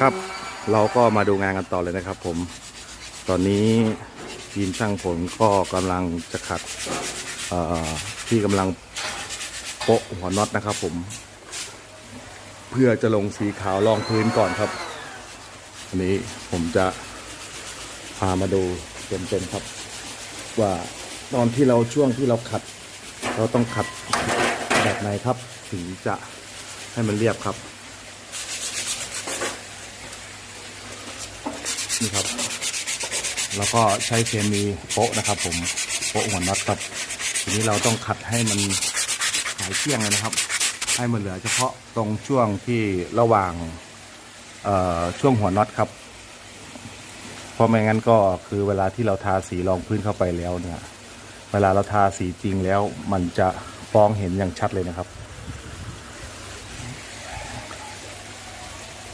ครับ เราก็มาดูงานกันต่อเลยนะครับ ผม ตอนนี้ทีมช่างผลก็กำลังจะขัดที่กำลังโปะหัวน็อตนะครับ ผม เพื่อจะลงสีขาวรองพื้นก่อนครับ อันนี้ผมจะพามาดูเต็มๆครับ ว่าตอนที่เราช่วงที่เราขัด เราต้องขัดแบบไหนครับ ถึงจะให้มันเรียบครับ นี่ครับ แล้วก็ใช้เคมีโปะนะครับ ผมโปะหัวน็อตครับทีนี้เราต้องขัดให้มันหายเกี้ยงเลยนะครับ ให้มันเหลือเฉพาะตรงช่วงที่ระหว่างช่วงหัวน็อตครับ เพราะไม่งั้นก็คือเวลาที่เราทาสีรองพื้นเข้าไปแล้วเนี่ย เวลาเราทาสีจริงแล้วมันจะฟ้องเห็นอย่างชัดเลยนะครับ